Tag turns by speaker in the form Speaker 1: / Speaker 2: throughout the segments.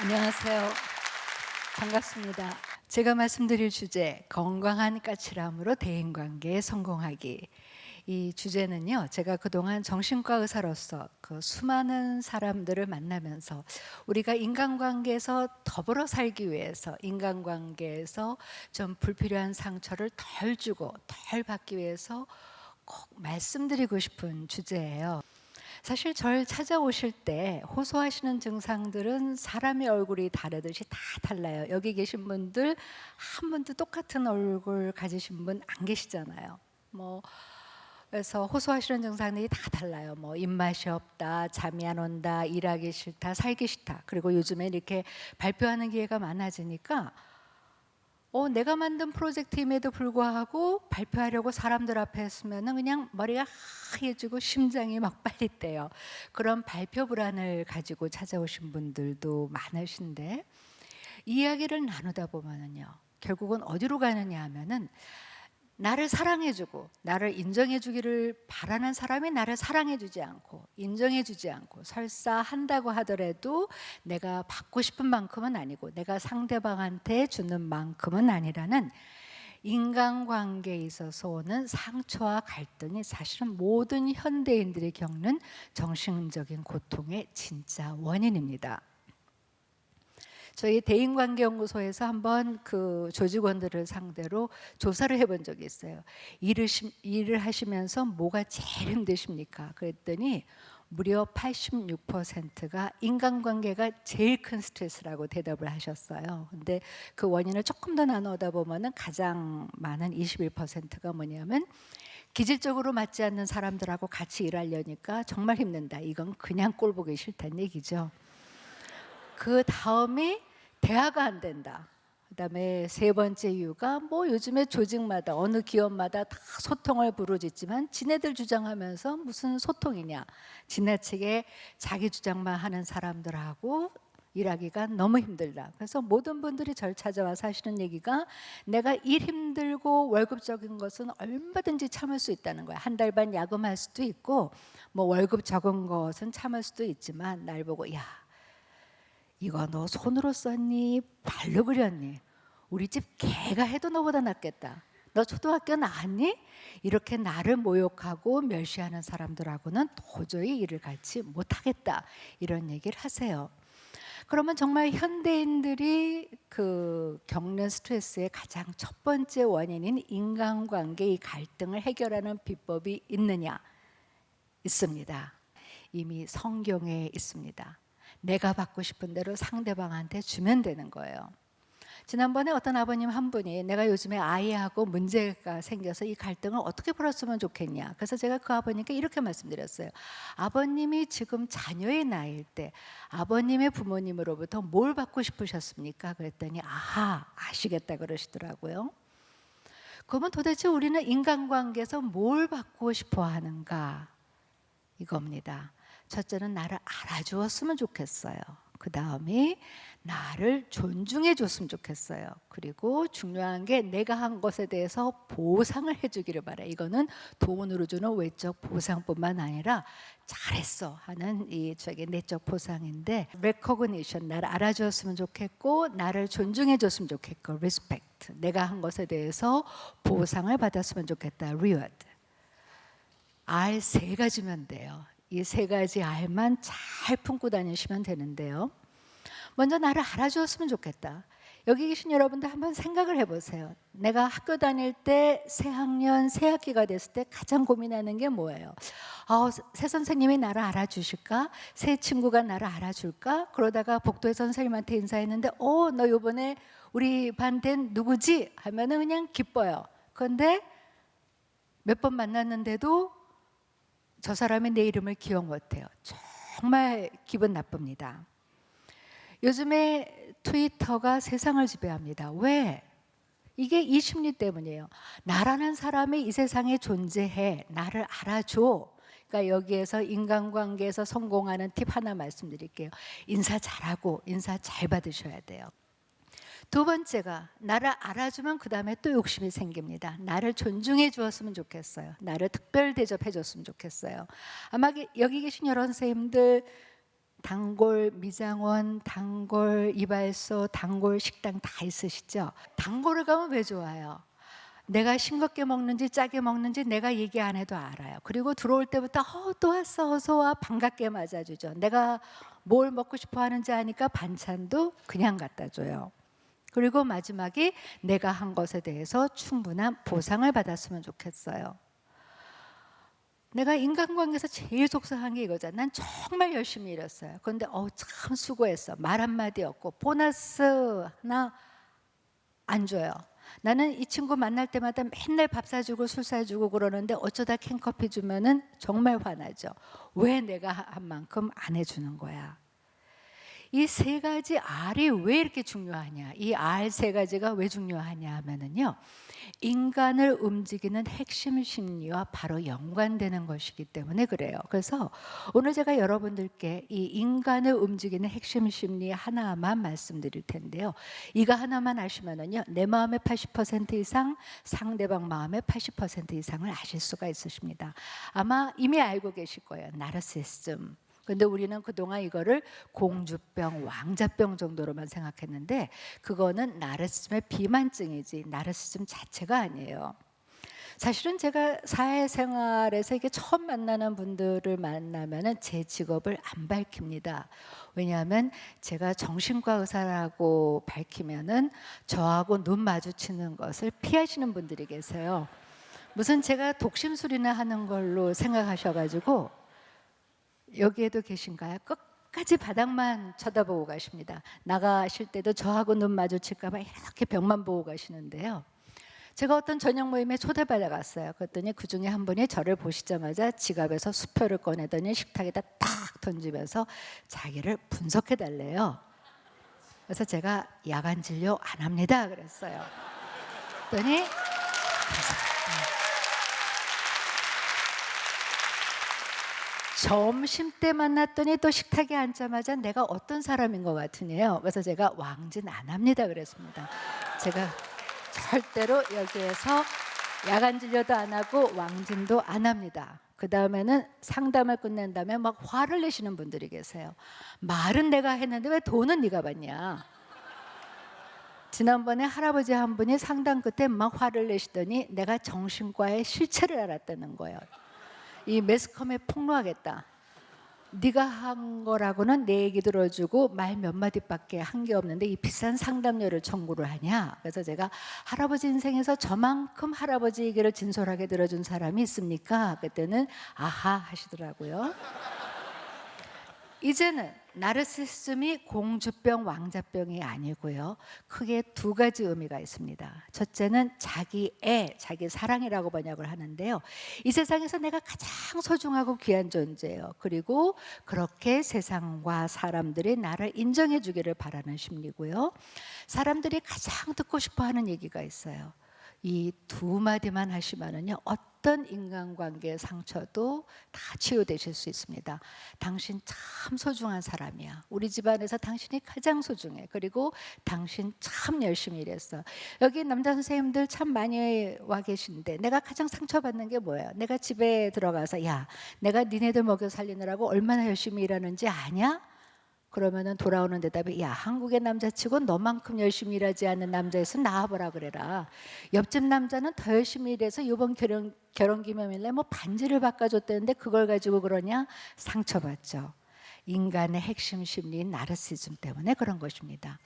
Speaker 1: 안녕하세요. 반갑습니다. 제가 말씀드릴 주제 건강한 까칠함으로 대인 관계에 성공하기. 이 주제는요. 제가 그동안 정신과 의사로서 그 수많은 사람들을 만나면서 우리가 인간관계에서 더불어 살기 위해서 인간관계에서 좀 불필요한 상처를 덜 주고 덜 받기 위해서 꼭 말씀드리고 싶은 주제예요. 사실 절 찾아오실 때 호소하시는 증상들은 사람의 얼굴이 다르듯이 다 달라요. 여기 계신 분들 한 분도 똑같은 얼굴 가지신 분 안 계시잖아요. 뭐 그래서 호소하시는 증상들이 다 달라요. 뭐 입맛이 없다, 잠이 안 온다, 일하기 싫다, 살기 싫다. 그리고 요즘에 이렇게 발표하는 기회가 많아지니까 어, 내가 만든 프로젝트임에도 불구하고 발표하려고 사람들 앞에 했으면은 그냥 머리가 하얘지고 심장이 막 빨리 뛰어요. 그런 발표 불안을 가지고 찾아오신 분들도 많으신데 이야기를 나누다 보면은요. 결국은 어디로 가느냐 하면은 나를 사랑해주고 나를 인정해주기를 바라는 사람이 나를 사랑해주지 않고 인정해주지 않고 설사 한다고 하더라도 내가 받고 싶은 만큼은 아니고 내가 상대방한테 주는 만큼은 아니라는 인간관계에 있어서 오는 상처와 갈등이 사실은 모든 현대인들이 겪는 정신적인 고통의 진짜 원인입니다. 저희 대인관계연구소에서 한번 그 조직원들을 상대로 조사를 해본 적이 있어요. 일을, 시- 일을 하시면서 뭐가 제일 힘드십니까? 그랬더니 무려 86%가 인간관계가 제일 큰 스트레스라고 대답을 하셨어요. 근데 그 원인을 조금 더 나누다 보면은 가장 많은 21%가 뭐냐면 기질적으로 맞지 않는 사람들하고 같이 일하려니까 정말 힘든다. 이건 그냥 꼴 보기 싫다는 얘기죠. 그 다음이 대화가 안 된다. 그다음에 세 번째 이유가 뭐 요즘에 조직마다 어느 기업마다 다 소통을 부르짖지만 지네들 주장하면서 무슨 소통이냐 지나치게 자기 주장만 하는 사람들하고 일하기가 너무 힘들다. 그래서 모든 분들이 절 찾아와서 하시는 얘기가 내가 일 힘들고 월급적인 것은 얼마든지 참을 수 있다는 거야. 한 달 반 야근할 수도 있고 뭐 월급 적은 것은 참을 수도 있지만 날 보고 야 이거 너 손으로 썼니? 발로 그렸니? 우리 집 개가 해도 너보다 낫겠다. 너 초등학교 나왔니? 이렇게 나를 모욕하고 멸시하는 사람들하고는 도저히 일을 같이 못하겠다. 이런 얘기를 하세요. 그러면 정말 현대인들이 그 겪는 스트레스의 가장 첫 번째 원인인 인간관계의 갈등을 해결하는 비법이 있느냐? 있습니다. 이미 성경에 있습니다. 내가 받고 싶은 대로 상대방한테 주면 되는 거예요. 지난번에 어떤 아버님 한 분이 내가 요즘에 아이하고 문제가 생겨서 이 갈등을 어떻게 풀었으면 좋겠냐. 그래서 제가 그 아버님께 이렇게 말씀드렸어요. 아버님이 지금 자녀의 나이일 때 아버님의 부모님으로부터 뭘 받고 싶으셨습니까? 그랬더니 아하, 아시겠다 그러시더라고요. 그러면 도대체 우리는 인간관계에서 뭘 받고 싶어 하는가? 이겁니다. 첫째는 나를 알아주었으면 좋겠어요. 그 다음에 나를 존중해 줬으면 좋겠어요. 그리고 중요한 게 내가 한 것에 대해서 보상을 해주기를 바래. 이거는 돈으로 주는 외적 보상뿐만 아니라 잘했어 하는 이 저기 내적 보상인데 recognition 나를 알아주었으면 좋겠고 나를 존중해 줬으면 좋겠고 respect 내가 한 것에 대해서 보상을 받았으면 좋겠다 reward 알세 가지면 돼요. 이 세 가지 알만 잘 품고 다니시면 되는데요. 먼저 나를 알아주었으면 좋겠다. 여기 계신 여러분들 한번 생각을 해보세요. 내가 학교 다닐 때 새 학년, 새 학기가 됐을 때 가장 고민하는 게 뭐예요? 아, 새 선생님이 나를 알아주실까? 새 친구가 나를 알아줄까? 그러다가 복도의 선생님한테 인사했는데, 어, 너 요번에 우리 반 된 누구지? 하면은 그냥 기뻐요. 그런데 몇 번 만났는데도 저 사람이 내 이름을 기억 못해요. 정말 기분 나쁩니다. 요즘에 트위터가 세상을 지배합니다. 왜? 이게 이 심리 때문이에요. 나라는 사람이 이 세상에 존재해. 나를 알아줘. 그러니까 여기에서 인간관계에서 성공하는 팁 하나 말씀드릴게요. 인사 잘하고 인사 잘 받으셔야 돼요. 두 번째가 나를 알아주면 그 다음에 또 욕심이 생깁니다. 나를 존중해 주었으면 좋겠어요. 나를 특별 대접해 줬으면 좋겠어요. 아마 여기 계신 여러 선생님들 단골 미장원, 단골 이발소, 단골 식당 다 있으시죠? 단골을 가면 왜 좋아요? 내가 싱겁게 먹는지 짜게 먹는지 내가 얘기 안 해도 알아요. 그리고 들어올 때부터 어, 또 왔어 어서 와 반갑게 맞아주죠. 내가 뭘 먹고 싶어 하는지 아니까 반찬도 그냥 갖다 줘요. 그리고 마지막에 내가 한 것에 대해서 충분한 보상을 받았으면 좋겠어요. 내가 인간관계에서 제일 속상한 게 이거잖아. 난 정말 열심히 일했어요. 그런데 어우 참 수고했어. 말 한마디 없고 보너스 하나 안 줘요. 나는 이 친구 만날 때마다 맨날 밥 사주고 술 사주고 그러는데 어쩌다 캔커피 주면은 정말 화나죠. 왜 내가 한 만큼 안 해주는 거야? 이 세 가지 R이 왜 이렇게 중요하냐? 이 R 세 가지가 왜 중요하냐 하면은요. 인간을 움직이는 핵심 심리와 바로 연관되는 것이기 때문에 그래요. 그래서 오늘 제가 여러분들께 이 인간을 움직이는 핵심 심리 하나만 말씀드릴 텐데요. 이거 하나만 아시면은요. 내 마음의 80% 이상 상대방 마음의 80% 이상을 아실 수가 있으십니다. 아마 이미 알고 계실 거예요. 나르시즘. 근데 우리는 그동안 이거를 공주병, 왕자병 정도로만 생각했는데 그거는 나르시즘의 비만증이지 나르시즘 자체가 아니에요. 사실은 제가 사회생활에서 이게 처음 만나는 분들을 만나면은 제 직업을 안 밝힙니다. 왜냐하면 제가 정신과 의사라고 밝히면은 저하고 눈 마주치는 것을 피하시는 분들이 계세요. 무슨 제가 독심술이나 하는 걸로 생각하셔가지고 여기에도 계신가요? 끝까지 바닥만 쳐다보고 가십니다. 나가실 때도 저하고 눈 마주칠까봐 이렇게 벽만 보고 가시는데요. 제가 어떤 저녁 모임에 초대받아 갔어요. 그랬더니 그 중에 한 분이 저를 보시자마자 지갑에서 수표를 꺼내더니 식탁에다 딱 던지면서 자기를 분석해 달래요. 그래서 제가 야간 진료 안 합니다. 그랬어요. 그랬더니 점심 때 만났더니 또 식탁에 앉자마자 내가 어떤 사람인 것 같으네요. 그래서 제가 왕진 안 합니다. 그랬습니다. 제가 절대로 여기에서 야간 진료도 안 하고 왕진도 안 합니다. 그 다음에는 상담을 끝낸 다음에 막 화를 내시는 분들이 계세요. 말은 내가 했는데 왜 돈은 네가 받냐? 지난번에 할아버지 한 분이 상담 끝에 막 화를 내시더니 내가 정신과의 실체를 알았다는 거예요. 이 매스컴에 폭로하겠다. 네가 한 거라고는 내 얘기 들어주고 말 몇 마디밖에 한 게 없는데 이 비싼 상담료를 청구를 하냐? 그래서 제가 할아버지 인생에서 저만큼 할아버지 얘기를 진솔하게 들어준 사람이 있습니까? 그때는 아하 하시더라고요. 이제는 나르시즘이 공주병, 왕자병이 아니고요. 크게 두 가지 의미가 있습니다. 첫째는 자기 애, 자기 사랑이라고 번역을 하는데요. 이 세상에서 내가 가장 소중하고 귀한 존재예요. 그리고 그렇게 세상과 사람들이 나를 인정해 주기를 바라는 심리고요. 사람들이 가장 듣고 싶어 하는 얘기가 있어요. 이 두 마디만 하시면은요 어떤 인간관계 상처도 다 치유되실 수 있습니다. 당신 참 소중한 사람이야. 우리 집안에서 당신이 가장 소중해. 그리고 당신 참 열심히 일했어. 여기 남자 선생님들 참 많이 와 계신데 내가 가장 상처받는 게 뭐예요? 내가 집에 들어가서 야, 내가 니네들 먹여 살리느라고 얼마나 열심히 일하는지 아냐? 그러면은 돌아오는 대답이 야 한국의 남자치고 너만큼 열심히 일하지 않는 남자에서 나와보라 그래라. 옆집 남자는 더 열심히 일해서 이번 결혼 결혼 기념일에 뭐 반지를 바꿔줬다는데 그걸 가지고 그러냐? 상처받죠. 인간의 핵심 심리인 나르시즘 때문에 그런 것입니다.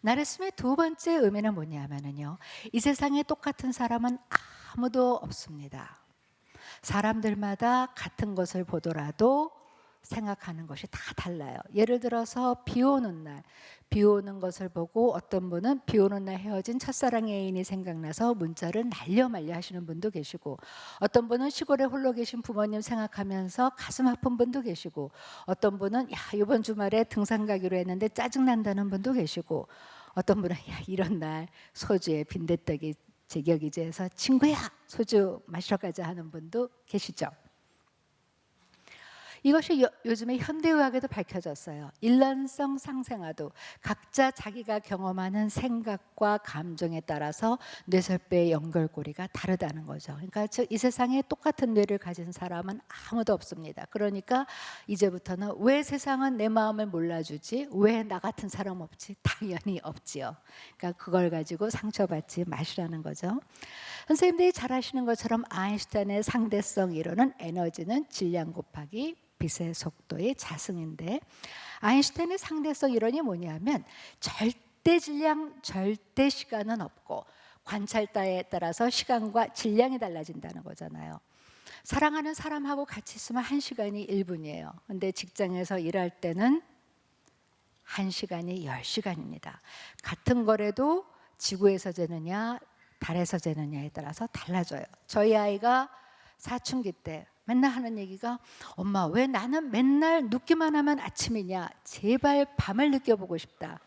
Speaker 1: 나르시즘의 두 번째 의미는 뭐냐면은요 이 세상에 똑같은 사람은 아무도 없습니다. 사람들마다 같은 것을 보더라도 생각하는 것이 다 달라요. 예를 들어서 비 오는 날, 비 오는 것을 보고 어떤 분은 비 오는 날 헤어진 첫사랑 애인이 생각나서 문자를 날려 말려 하시는 분도 계시고 어떤 분은 시골에 홀로 계신 부모님 생각하면서 가슴 아픈 분도 계시고 어떤 분은 야 이번 주말에 등산 가기로 했는데 짜증 난다는 분도 계시고 어떤 분은 야 이런 날 소주에 빈대떡이 제격이지 해서 친구야 소주 마시러 가자 하는 분도 계시죠. 이것이 요, 요즘에 현대의학에도 밝혀졌어요. 일란성 상생아도 각자 자기가 경험하는 생각과 감정에 따라서 뇌설배의 연결고리가 다르다는 거죠. 그러니까 즉 이 세상에 똑같은 뇌를 가진 사람은 아무도 없습니다. 그러니까 이제부터는 왜 세상은 내 마음을 몰라주지? 왜 나 같은 사람 없지? 당연히 없지요. 그러니까 그걸 가지고 상처받지 마시라는 거죠. 선생님들이 잘 아시는 것처럼 아인슈타인의 상대성 이론은 에너지는 질량 곱하기 빛의 속도의 자승인데 아인슈타인의 상대성 이론이 뭐냐면 절대 질량, 절대 시간은 없고 관찰자에 따라서 시간과 질량이 달라진다는 거잖아요. 사랑하는 사람하고 같이 있으면 한 시간이 1분이에요. 근데 직장에서 일할 때는 한 시간이 10시간입니다. 같은 거래도 지구에서 재느냐, 달에서 재느냐에 따라서 달라져요. 저희 아이가 사춘기 때 맨날 하는 얘기가 엄마 왜 나는 맨날 눕기만 하면 아침이냐 제발 밤을 느껴보고 싶다.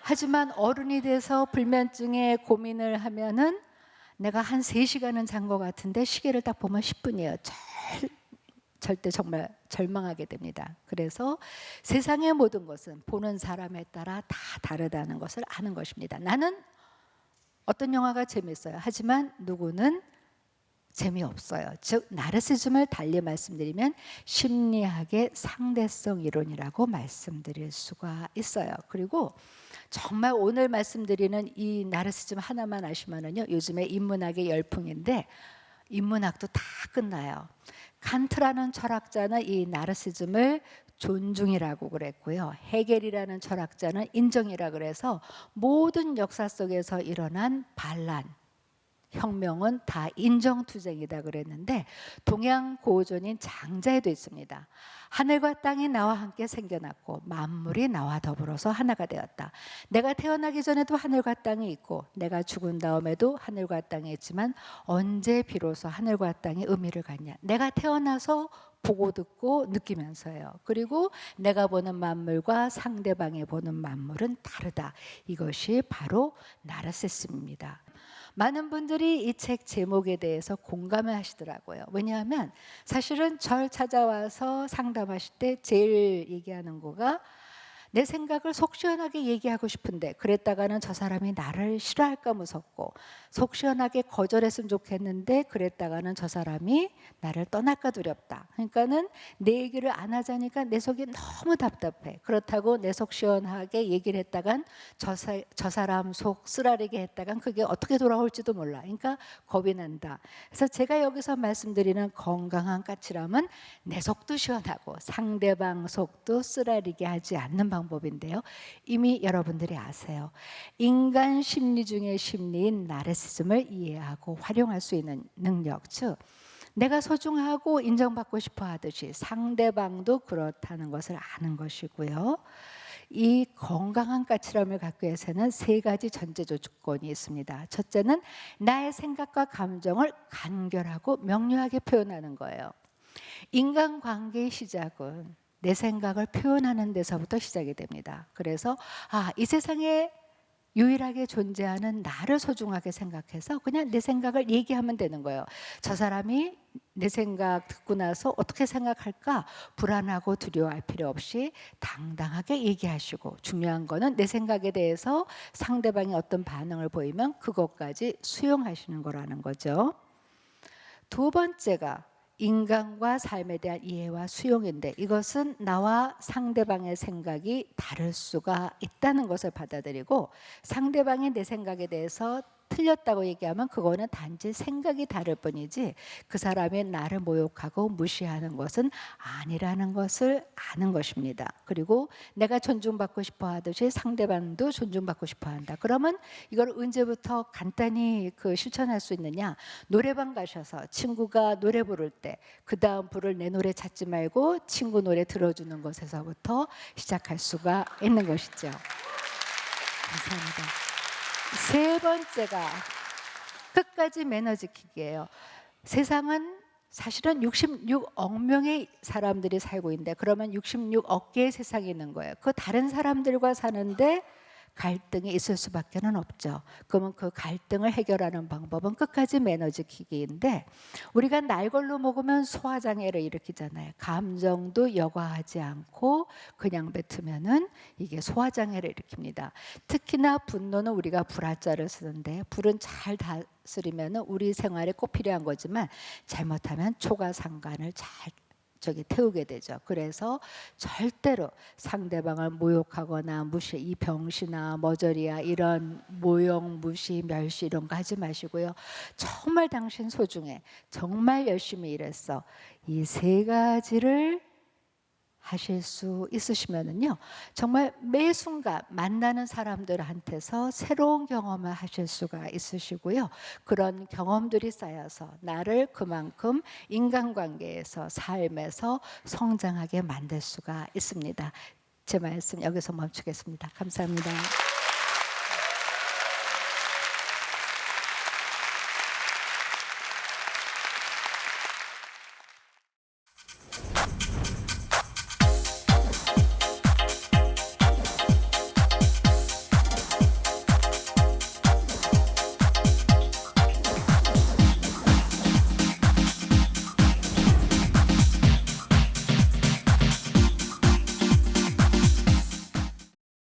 Speaker 1: 하지만 어른이 돼서 불면증에 고민을 하면은 내가 한 3시간은 잔 것 같은데 시계를 딱 보면 10분이에요. 절, 절대 정말 절망하게 됩니다. 그래서 세상의 모든 것은 보는 사람에 따라 다 다르다는 것을 아는 것입니다. 나는 어떤 영화가 재밌어요. 하지만 누구는 재미없어요. 즉 나르시즘을 달리 말씀드리면 심리학의 상대성 이론이라고 말씀드릴 수가 있어요. 그리고 정말 오늘 말씀드리는 이 나르시즘 하나만 아시면은요. 요즘에 인문학의 열풍인데 인문학도 다 끝나요. 칸트라는 철학자는 이 나르시즘을 존중이라고 그랬고요. 헤겔이라는 철학자는 인정이라 그래서 모든 역사 속에서 일어난 반란, 혁명은 다 인정투쟁이다 그랬는데 동양 고전인 장자에도 있습니다. 하늘과 땅이 나와 함께 생겨났고 만물이 나와 더불어서 하나가 되었다. 내가 태어나기 전에도 하늘과 땅이 있고 내가 죽은 다음에도 하늘과 땅이 있지만 언제 비로소 하늘과 땅이 의미를 갖냐? 내가 태어나서 보고 듣고 느끼면서요. 그리고 내가 보는 만물과 상대방이 보는 만물은 다르다. 이것이 바로 나르세스입니다. 많은 분들이 이 책 제목에 대해서 공감을 하시더라고요. 왜냐하면 사실은 절 찾아와서 상담하실 때 제일 얘기하는 거가 내 생각을 속 시원하게 얘기하고 싶은데 그랬다가는 저 사람이 나를 싫어할까 무섭고 속 시원하게 거절했으면 좋겠는데 그랬다가는 저 사람이 나를 떠날까 두렵다. 그러니까는 내 얘기를 안 하자니까 내 속이 너무 답답해. 그렇다고 내 속 시원하게 얘기를 했다간 저, 사, 저 사람 속 쓰라리게 했다간 그게 어떻게 돌아올지도 몰라. 그러니까 겁이 난다. 그래서 제가 여기서 말씀드리는 건강한 까칠함은 내 속도 시원하고 상대방 속도 쓰라리게 하지 않는 방법. 방법인데요. 이미 여러분들이 아세요. 인간 심리 중의 심리인 나르시즘을 이해하고 활용할 수 있는 능력, 즉 내가 소중하고 인정받고 싶어 하듯이 상대방도 그렇다는 것을 아는 것이고요. 이 건강한 까칠함을 갖기 위해서는 세 가지 전제 조건이 있습니다. 첫째는 나의 생각과 감정을 간결하고 명료하게 표현하는 거예요. 인간 관계의 시작은 내 생각을 표현하는 데서부터 시작이 됩니다. 그래서 아, 이 세상에 유일하게 존재하는 나를 소중하게 생각해서 그냥 내 생각을 얘기하면 되는 거예요. 저 사람이 내 생각 듣고 나서 어떻게 생각할까 불안하고 두려워할 필요 없이 당당하게 얘기하시고 중요한 거는 내 생각에 대해서 상대방이 어떤 반응을 보이면 그것까지 수용하시는 거라는 거죠. 두 번째가 인간과 삶에 대한 이해와 수용인데 이것은 나와 상대방의 생각이 다를 수가 있다는 것을 받아들이고 상대방이 내 생각에 대해서 틀렸다고 얘기하면 그거는 단지 생각이 다를 뿐이지 그 사람이 나를 모욕하고 무시하는 것은 아니라는 것을 아는 것입니다. 그리고 내가 존중받고 싶어 하듯이 상대방도 존중받고 싶어 한다. 그러면 이걸 언제부터 간단히 그 실천할 수 있느냐? 노래방 가셔서 친구가 노래 부를 때 그 다음 부를 내 노래 찾지 말고 친구 노래 들어주는 것에서부터 시작할 수가 있는 것이죠. 감사합니다. 세 번째가 끝까지 매너 지키기예요. 세상은 사실은 66억 명의 사람들이 살고 있는데 그러면 66억 개의 세상이 있는 거예요. 그 다른 사람들과 사는데 갈등이 있을 수밖에 는 없죠. 그러면 그 갈등을 해결하는 방법은 끝까지 매너 지키기인데 우리가 날걸로 먹으면 소화 장애를 일으키잖아요. 감정도 여과하지 않고 그냥 뱉으면은 이게 소화 장애를 일으킵니다. 특히나 분노는 우리가 불화자를 쓰는데 불은 잘 다스리면은 우리 생활에 꼭 필요한 거지만 잘못하면 초과 상관을 잘 저기 태우게 되죠. 그래서 절대로 상대방을 모욕하거나 무시 이 병신아 머저리야 이런 모욕 무시 멸시 이런 거 하지 마시고요. 정말 당신 소중해. 정말 열심히 일했어. 이 세 가지를 하실 수 있으시면은요. 정말 매 순간 만나는 사람들한테서 새로운 경험을 하실 수가 있으시고요. 그런 경험들이 쌓여서 나를 그만큼 인간관계에서 삶에서 성장하게 만들 수가 있습니다. 제 말씀 여기서 멈추겠습니다. 감사합니다.